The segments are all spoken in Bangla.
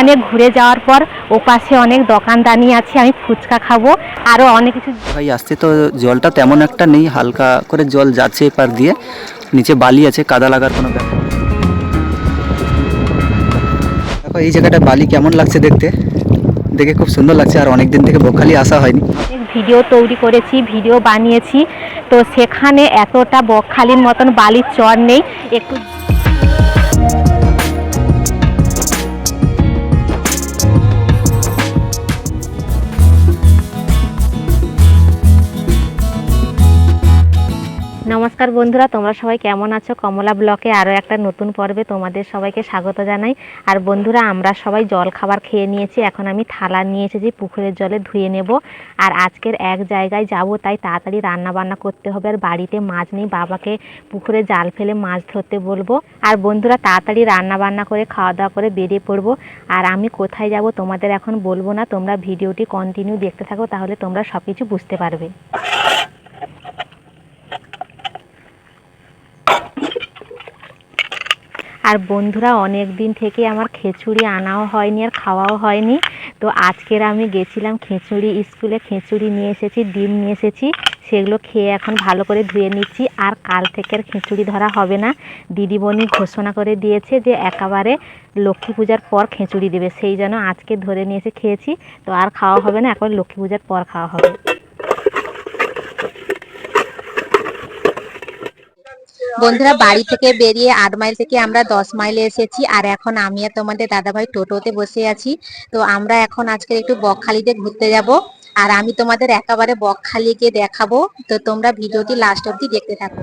এখানে ঘুরে যাওয়ার পর ওপাশে অনেক দোকানদানি আছে আমি ফুচকা খাব আরও অনেক কিছু ভাই আসতে তো জলটা তেমন একটা নেই হালকা করে জল যাচ্ছে এপার দিয়ে নিচে বালি আছে কাদা লাগার কোনো ব্যাপার। দেখো এই জায়গাটা বালি কেমন লাগছে দেখতে দেখে খুব সুন্দর লাগছে আর অনেক দিন থেকে বকখালি আসা হয়নি ভিডিও তৈরি করেছি ভিডিও বানিয়েছি তো সেখানে এতটা বকখালির মতন বালির চর নেই একটু নমস্কার বন্ধুরা, তোমরা সবাই কেমন আছো? কমলা ব্লকে আরও একটা নতুন পর্বে তোমাদের সবাইকে স্বাগত জানাই। আর বন্ধুরা, আমরা সবাই জল খাবার খেয়ে নিয়েছি, এখন আমি থালা নিয়ে এসেছি, পুকুরের জলে ধুয়ে নেব। আর আজকের এক জায়গায় যাব, তাই তাড়াতাড়ি রান্না বান্না করতে হবে। আর বাড়িতে মাছ নেই, বাবাকে পুকুরে জাল ফেলে মাছ ধরতে বলব। আর বন্ধুরা, তাড়াতাড়ি রান্না বান্না করে খাওয়া দাওয়া করে বেরিয়ে পড়ব। আর আমি কোথায় যাব তোমাদের এখন বলব না, তোমরা ভিডিওটি কন্টিনিউ দেখতে থাকো, তাহলে তোমরা সব কিছু বুঝতে পারবে। আর বন্ধুরা, অনেক দিন থেকে আমার খিচুড়ি আনাও হয়নি আর খাওয়াও হয়নি। তো আজকের আমি গেছিলাম খিচুড়ি স্কুলে, খিচুড়ি নিয়ে এসেছি, ডিম নিয়ে এসেছি, সেগুলো খেয়ে এখন ভালো করে ধুয়ে নিচ্ছি। আর কাল থেকে আর খিচুড়ি ধরা হবে না। দিদিমণি ঘোষণা করে দিয়েছে যে একেবারে লক্ষ্মী পূজার পর খিচুড়ি দেবে। সেই জন্য আজকে ধরে নিয়ে এসে খেয়েছি। তো আর খাওয়া হবে না একবার লক্ষ্মী পূজার পর খাওয়া হবে। বন্ধুরা, বাড়ি থেকে বেরিয়ে আট মাইল থেকে আমরা দশ মাইলে এসেছি। আর এখন আমি আর তোমাদের দাদাভাই টোটোতে বসে আছি। তো আমরা এখন আজকে একটু বকখালিতে ঘুরতে যাব। আর আমি তোমাদের একেবারে বকখালি গিয়ে দেখাবো। তো তোমরা ভিডিওটি লাস্ট অব্দি দেখতে থাকো।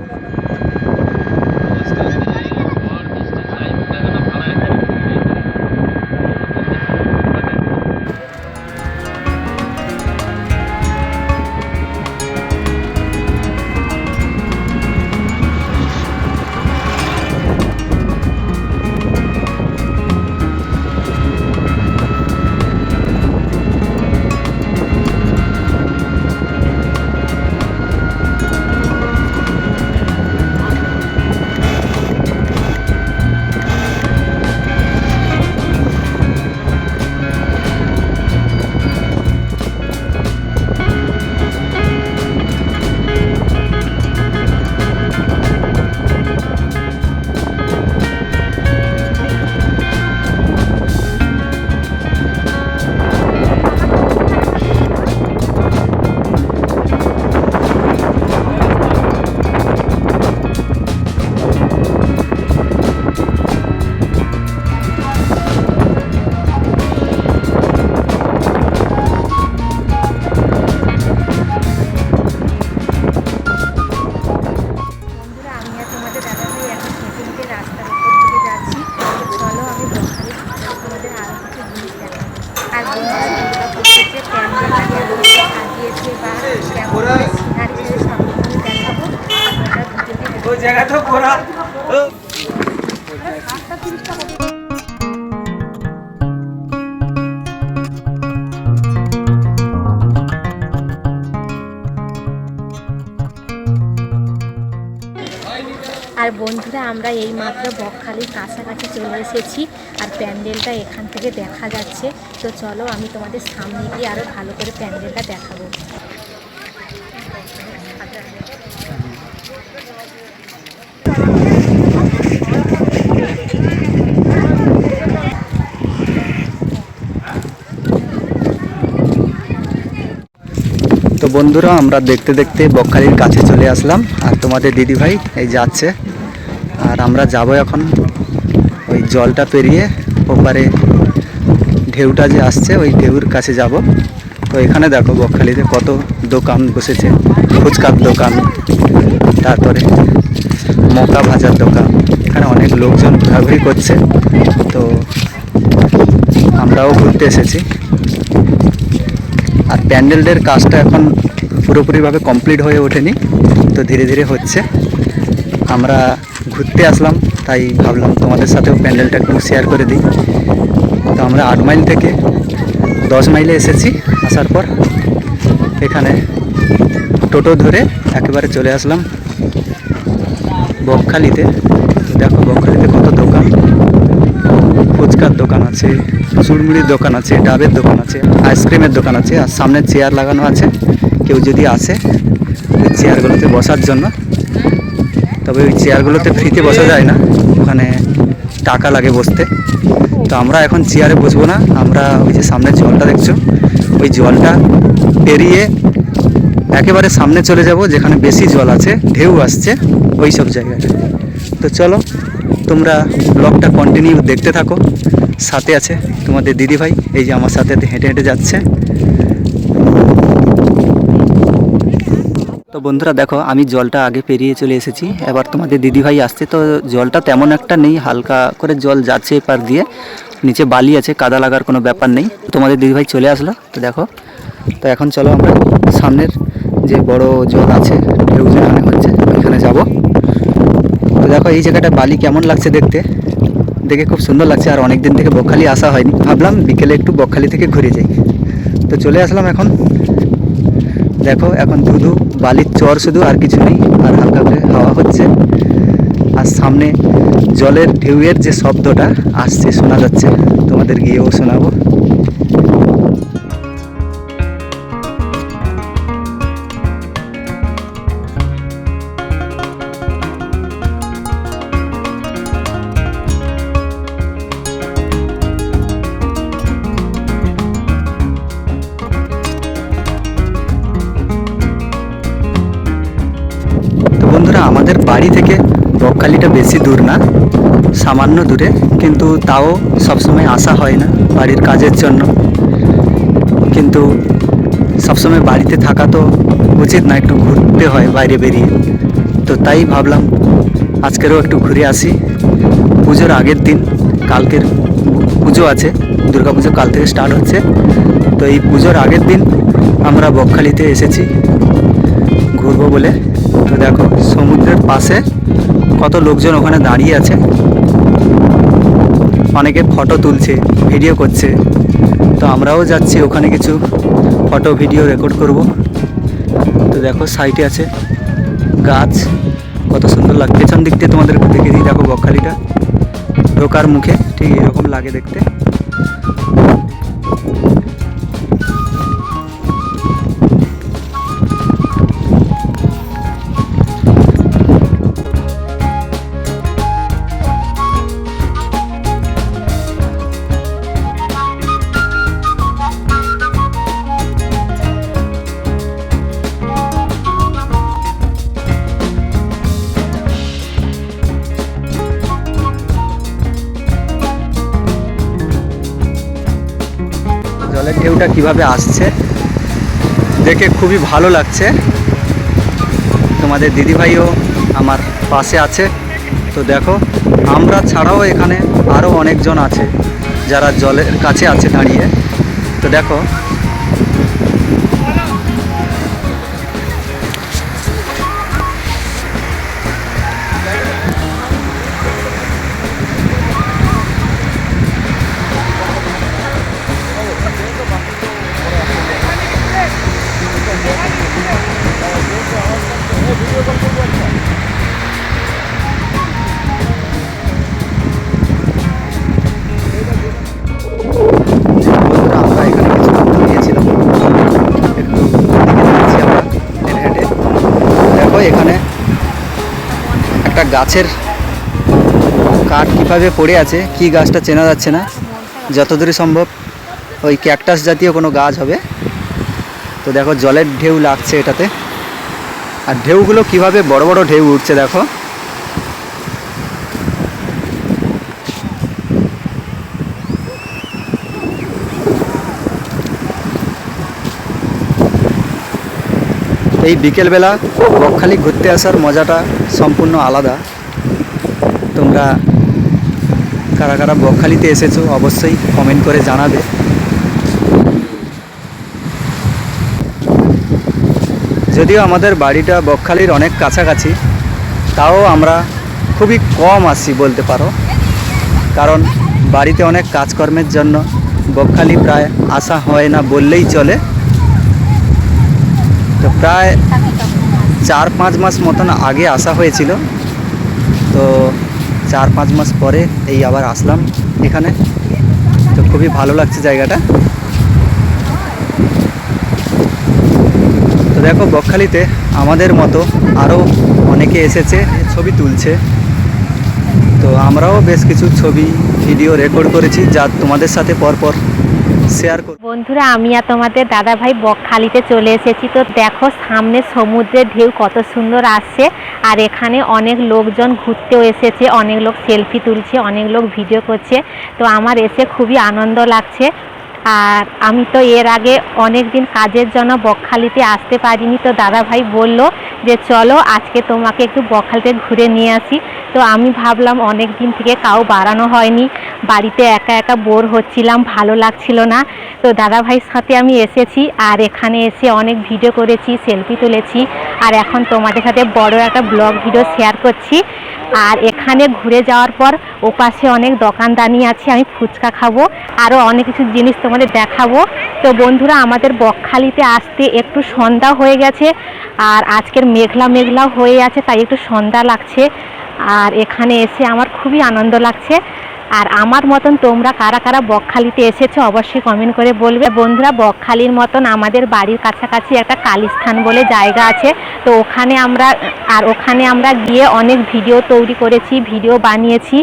আর বন্ধুরা, আমরা এই মাত্র বকখালির কাছাকাছি চলে এসেছি আর প্যান্ডেলটা এখান থেকে দেখা যাচ্ছে। তো চলো, আমি তোমাদের সামনে গিয়ে আরও ভালো করে প্যান্ডেলটা দেখাবো। তো বন্ধুরা, আমরা দেখতে দেখতে বকখালির কাছে চলে আসলাম। আর তোমাদের দিদিভাই এই যাচ্ছে। আর আমরা যাব এখন ওই জলটা পেরিয়ে ওপারে ঢেউটা যে আসছে, ওই ঢেউর কাছে যাব। তো এখানে দেখো বকখালিতে কত দোকান বসেছে, ফুচকার দোকান, তারপরে মকা ভাজার দোকান। এখানে অনেক লোকজন ঘোরাঘুরি করছে। তো আমরাও ঘুরতে এসেছি। আর প্যান্ডেলের কাজটা এখন পুরোপুরিভাবে কমপ্লিট হয়ে ওঠেনি, তো ধীরে ধীরে হচ্ছে। আমরা ঘুরতে আসলাম, তাই ভাবলাম তোমাদের সাথেও প্যান্ডেলটা একটু শেয়ার করে দিই। তো আমরা আট মাইল থেকে দশ মাইলে এসেছি, আসার পর এখানে টোটো ধরে একেবারে চলে আসলাম বকখালিতে। দেখো বকখালিতে কত দোকান। ফুচকার দোকান আছে চুড়মুড়ির দোকান আছে, ডাবের দোকান আছে, আইসক্রিমের দোকান আছে, আর সামনে চেয়ার লাগানো আছে। কেউ যদি আসে চেয়ারগুলোতে বসার জন্য। তবে ওই চেয়ারগুলোতে ফ্রিতে বসা যায় না, ওখানে টাকা লাগে বসতে। তো আমরা এখন চেয়ারে বসবো না, আমরা ওই যে সামনে জলটা দেখছ, ওই জলটা পেরিয়ে একেবারে সামনে চলে যাব, যেখানে বেশি জল আছে, ঢেউ আসছে, ওই সব জায়গায়। তো চলো, তোমরা ব্লগটা কন্টিনিউ দেখতে থাকো। সাথে আছে তোমাদের দিদিভাই, এই যে আমার সাথে হেঁটে হেঁটে যাচ্ছে। তো বন্ধুরা দেখো, আমি জলটা আগে পেরিয়ে চলে এসেছি। এবার তোমাদের দিদিভাই আসছে, তো জলটা তেমন একটা নেই, হালকা করে জল যাচ্ছে এপার দিয়ে। নিচে বালি আছে, কাদা লাগার কোনো ব্যাপার নেই। তোমাদের দিদিভাই চলে আসলো, তো দেখো। তো এখন চলো আমরা সামনের যে বড় জল আছে হচ্ছে, ওইখানে যাব। তো দেখো, এই জায়গাটা বালি কেমন লাগছে দেখতে। দেখে খুব সুন্দর লাগছে, আর অনেক দিন থেকে বকখালি আসা হয়নি। ভাবলাম বিকেলে একটু বকখালি থেকে ঘুরে যাই। তো চলে আসলাম এখন। দেখো, এখন শুধু বালির চর শুধু আর কিছু নেই, আর হালকা করে হাওয়া হচ্ছে। আর সামনে জলের ঢেউয়ের যে শব্দটা আসছে, শোনা যাচ্ছে। তোমাদের গিয়েও শোনাবো। বাড়ি থেকে বকখালিটা বেশি দূর না, সামান্য দূরে, কিন্তু তাও সবসময় আসা হয় না বাড়ির কাজের জন্য। কিন্তু সবসময় বাড়িতে থাকা তো উচিত না, একটু ঘুরতে হয় বাইরে বেরিয়ে। তো তাই ভাবলাম আজকেরও একটু ঘুরে আসি। পুজোর আগের দিন, কালকের পুজো আছে, দুর্গা পুজো কাল থেকে স্টার্ট হচ্ছে। তো এই পুজোর আগের দিন আমরা বকখালিতে এসেছি, ঘুরবো বলে। তো দেখো সমুদ্রের পাশে কত লোকজন ওখানে দাঁড়িয়ে আছে। অনেকে ফটো তুলছে, ভিডিও করছে। তো আমরাও যাচ্ছি, ওখানে কিছু ফটো, ভিডিও রেকর্ড করব। তো দেখো সাইডে আছে গাছ। কত সুন্দর লাগে পেছন দিক দিয়ে তোমাদের দেখে দিই, দেখো বকখালিটা। ঢোকার মুখে, ঠিক এরকম লাগে দেখতে। ঢেউটা কীভাবে আসছে, দেখে খুবই ভালো লাগছে। তোমাদের দিদিভাইও আমার পাশে আছে। তো দেখো, আমরা ছাড়াও এখানে আরও অনেকজন আছে, যারা জলের কাছে আছে দাঁড়িয়ে। তো দেখো গাছের কাঠ কীভাবে পড়ে আছে, কি গাছটা চেনা যাচ্ছে না, যতদূরই সম্ভব ওই ক্যাকটাস জাতীয় কোনো গাছ হবে। তো দেখো, জলের ঢেউ লাগছে এটাতে। আর ঢেউগুলো কীভাবে বড় বড় ঢেউ উঠছে দেখো। এই বিকেলবেলা বকখালি ঘুরতে আসার মজাটা সম্পূর্ণ আলাদা। তোমরা কারা কারা বকখালিতে এসেছ অবশ্যই কমেন্ট করে জানাবে। যদিও আমাদের বাড়িটা বকখালির অনেক কাছাকাছি, তাও আমরা খুবই কম আসি বলতে পারো। কারণ বাড়িতে অনেক কাজকর্মের জন্য বকখালি প্রায় আসা হয় না বললেই চলে। প্রায় চার পাঁচ মাস মতন আগে আসা হয়েছিল। তো চার পাঁচ মাস পরে এই আবার আসলাম এখানে। তো খুবই ভালো লাগছে জায়গাটা। তো দেখো, বকখালিতে আমাদের মতো আরও অনেকে এসেছে, ছবি তুলছে। তো আমরাও বেশ কিছু ছবি, ভিডিও রেকর্ড করেছি যা তোমাদের সাথে পরপর শেয়ার বন্ধুরা, আমি আর তোমাদের দাদা ভাই বকখালিতে চলে এসেছি। তো দেখো, সামনে সমুদ্রের ঢেউ কত সুন্দর আসছে। আর এখানে অনেক লোকজন ঘুরতেও এসেছে, অনেক লোক সেলফি তুলছে, অনেক লোক ভিডিও করছে। তো আমার এসে খুবই আনন্দ লাগছে। আর আমি তো এর আগে অনেক দিন কাজের জন্য বকখালিতে আসতে পারিনি। তো দাদা ভাই বলল যে, চলো, আজকে তোমাকে একটু বকখালিতে ঘুরে নিয়ে আসি। তো আমি ভাবলাম অনেক দিন থেকে কাউ বাড়ানো হয়নি। বাড়িতে একা একা বোর হচ্ছিলাম, ভালো লাগছিল না। তো দাদা ভাইয়ের সাথে আমি এসেছি আর এখানে এসে অনেক ভিডিও করেছি, সেলফি তুলেছি। আর এখন তোমাদের সাথে বড় একটা ব্লগ, ভিডিও শেয়ার করছি। আর এখানে ঘুরে যাওয়ার পর ওপাশে অনেক দোকানদানি আছে, আমি ফুচকা খাব আরও অনেক কিছু জিনিস তোমাদের দেখাবো। তো বন্ধুরা, আমাদের বকখালিতে আসতে একটু সন্ধ্যা হয়ে গেছে, আর আজকের মেঘলা মেঘলা হয়ে আছে, তাই একটু সন্ধ্যা লাগছে। আর এখানে এসে আমার খুবই আনন্দ লাগছে। আর আমার মতন তোমরা কারা কারা বকখালিতে এসেছ অবশ্যই কমেন্ট করে বলবে। বন্ধুরা, বকখালির মতন আমাদের বাড়ির কাছাকাছি একটা কালীস্থান বলে জায়গা আছে। তো ওখানে আমরা, আর ওখানে আমরা গিয়ে অনেক ভিডিও তৈরি করেছি ভিডিও বানিয়েছি।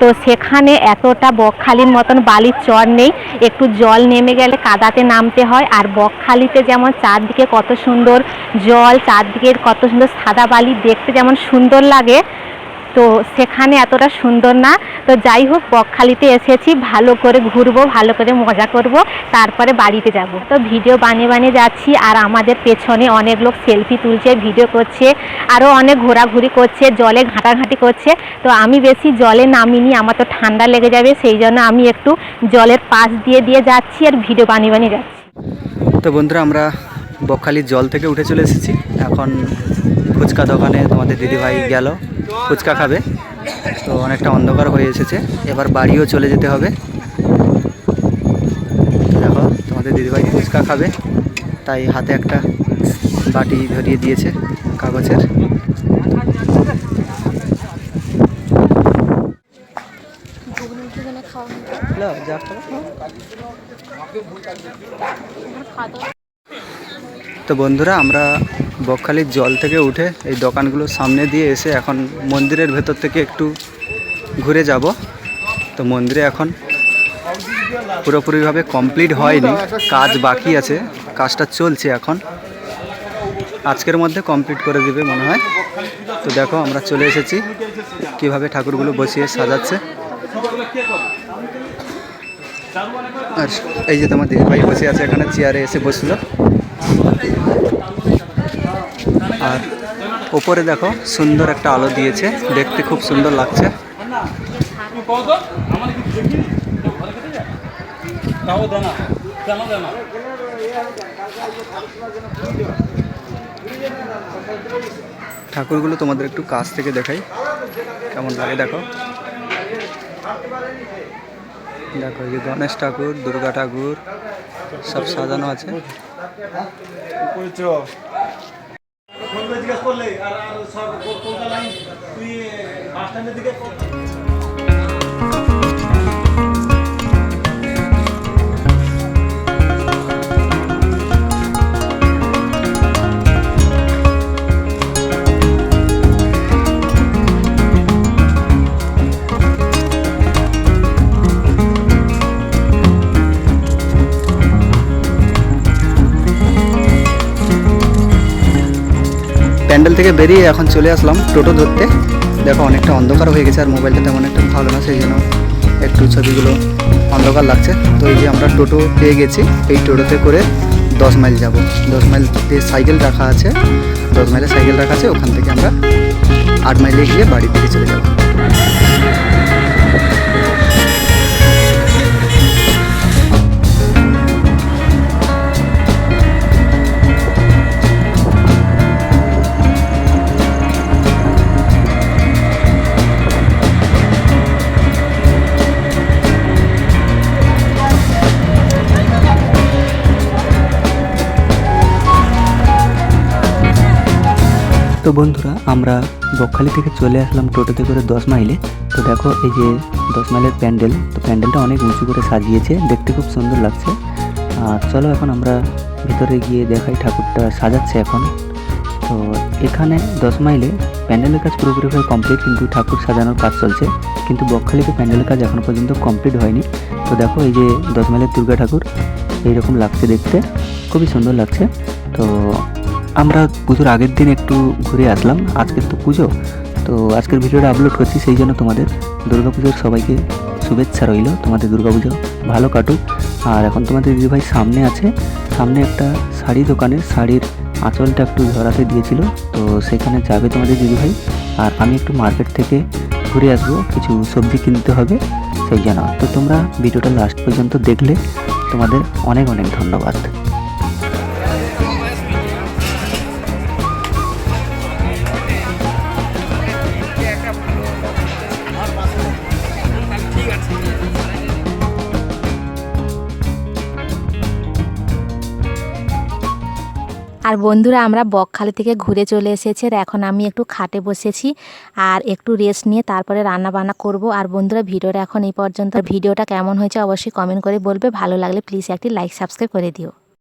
তো সেখানে এতটা বকখালির মতন বালির চর নেই। একটু জল নেমে গেলে কাদাতে নামতে হয়। আর বকখালিতে যেমন চারদিকে কত সুন্দর জল, চারদিকে কত সুন্দর সাদা বালি, দেখতে যেমন সুন্দর লাগে। তো সেখানে এতটা সুন্দর না। তো যাই হোক, বকখালিতে এসেছি, ভালো করে ঘুরবো, ভালো করে মজা করব, তারপরে বাড়িতে যাব। তো ভিডিও বানিয়ে বানিয়ে যাচ্ছি, আর আমাদের পেছনে অনেক লোক সেলফি তুলছে, ভিডিও করছে আরও অনেক ঘোরাঘুরি করছে, জলে ঘাঁটাঘাঁটি করছে। তো আমি বেশি জলে নামিনি, আমার তো ঠান্ডা লেগে যাবে, সেই জন্য আমি একটু জলের পাশ দিয়ে দিয়ে যাচ্ছি, আর ভিডিও বানিয়ে বানিয়ে যাচ্ছি। তো বন্ধুরা, আমরা বকখালির জল থেকে উঠে চলে এসেছি। এখন ফুচকা দোকানে তোমাদের দিদিভাই গেল। ফুচকা খাবে। তো অনেকটা অন্ধকার হয়ে এসেছে। এবার বাড়িও চলে যেতে হবে। দেখো, তোমাদের দিদিভাই ফুচকা খাবে। তাই হাতে একটা বাটি ধরিয়ে দিয়েছে কাগজের। তো বন্ধুরা, আমরা বকখালির জল থেকে উঠে এই দোকানগুলোর সামনে দিয়ে এসে এখন মন্দিরের ভেতর থেকে একটু ঘুরে যাব। তো মন্দিরে এখন পুরোপুরিভাবে কমপ্লিট হয়নি, কাজ বাকি আছে, কাজটা চলছে এখন। আজকের মধ্যে কমপ্লিট করে দিবে মনে হয়। তো দেখো আমরা চলে এসেছি, কীভাবে ঠাকুরগুলো বসিয়ে সাজাচ্ছে। আর এই যে তোমার দিদিভাই বসে আছে এখানে, চেয়ারে এসে বসল। আর ওপরে দেখো, সুন্দর একটা আলো দিয়েছে। দেখতে খুব সুন্দর লাগছে। ঠাকুরগুলো তোমাদের একটু কাছ থেকে দেখাই। কেমন লাগে দেখো। দেখো, এই যে গণেশ ঠাকুর, দুর্গা ঠাকুর, সব সাজানো আছে। জিজ্ঞেস করলে আর আর সব কোনটা লাইন? তুই বাস স্ট্যান্ডের দিকে প্যান্ডেল থেকে বেরিয়ে এখন চলে আসলাম টোটো ধরতে। দেখো, অনেকটা অন্ধকার হয়ে গেছে আর মোবাইলটা তেমন একটা ভালো না, সেই জন্য একটু ছবিগুলো অন্ধকার লাগছে। তো এই যে আমরা টোটো পেয়ে গেছি, এই টোটোতে করে দশ মাইল যাব। দশ মাইল সাইকেল রাখা আছে, দশ মাইলে সাইকেল রাখা আছে, ওখান থেকে আমরা আট মাইলে গিয়ে বাড়ি থেকে চলে যাব। তো বন্ধুরা, আমরা বকখালি থেকে চলে আসলাম টোটোতে করে দশ মাইলে। তো দেখো, এই যে দশ মাইলের প্যান্ডেল, তো প্যান্ডেলটা অনেক উঁচু করে সাজিয়েছে, দেখতে খুব সুন্দর লাগছে। আর চলো এখন আমরা ভিতরে গিয়ে দেখাই ঠাকুরটা সাজাচ্ছে এখন। তো এখানে দশ মাইলে প্যান্ডেলের কাজ পুরোপুরিভাবে কমপ্লিট কিন্তু ঠাকুর সাজানোর কাজ চলছে। কিন্তু বকখালিতে প্যান্ডেলের কাজ এখনও পর্যন্ত কমপ্লিট হয়নি। তো দেখো, এই যে দশ মাইলের দুর্গা ঠাকুর, এইরকম লাগছে দেখতে। খুবই সুন্দর লাগছে। তো আমরা পুজোর আগের দিন একটু ঘুরে আসলাম, আজকের তো পুজো। তো আজকের ভিডিওটা আপলোড করছি, সেই জন্য তোমাদের দুর্গাপুজোর সবাইকে শুভেচ্ছা রইল। তোমাদের দুর্গাপুজো ভালো কাটুক। আর এখন তোমাদের দিদিভাই সামনে আছে, সামনে একটা শাড়ি দোকানের, শাড়ির আঁচলটা একটু ধরাতে দিয়েছিল। তো সেখানে যাবে তোমাদের দিদিভাই আর আমি একটু মার্কেট থেকে ঘুরে আসব, কিছু সবজি কিনতে হবে, সেই জন্য। তো তোমরা ভিডিওটা লাস্ট পর্যন্ত দেখলে। তোমাদের অনেক অনেক ধন্যবাদ। আর বন্ধুরা, আমরা বকখালি থেকে ঘুরে চলে এসেছি আর এখন আমি একটু খাটে বসেছি আর একটু রেস্ট নিয়ে তারপরে রান্না বান্না করব। আর বন্ধুরা, ভিডিওটা এখন এই পর্যন্ত। ভিডিওটা কেমন হয়েছে অবশ্যই কমেন্ট করে বলবে। ভালো লাগলে প্লিজ একটি লাইক সাবস্ক্রাইব করে দিও।